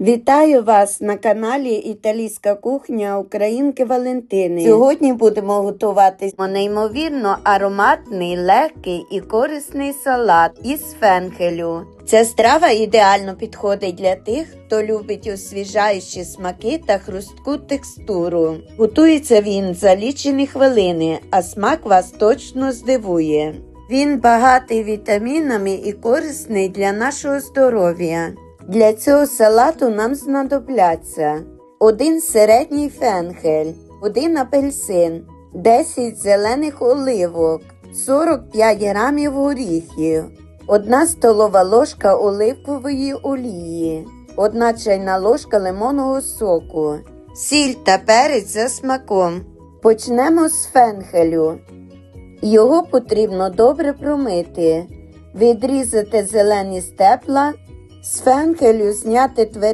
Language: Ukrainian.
Вітаю вас на каналі Італійська кухня Українки Валентини. Сьогодні будемо готувати неймовірно ароматний, легкий і корисний салат із фенхелю. Ця страва ідеально підходить для тих, хто любить освіжаючі смаки та хрустку текстуру. Готується він за лічені хвилини, а смак вас точно здивує. Він багатий вітамінами і корисний для нашого здоров'я. Для цього салату нам знадобляться один середній фенхель, один апельсин, 10 зелених оливок, 45 грамів горіхів, 1 столова ложка оливкової олії, 1 чайна ложка лимонного соку, сіль та перець за смаком. Почнемо з фенхелю. Його потрібно добре промити, відрізати зелені стебла, з фенхелю зняти тверді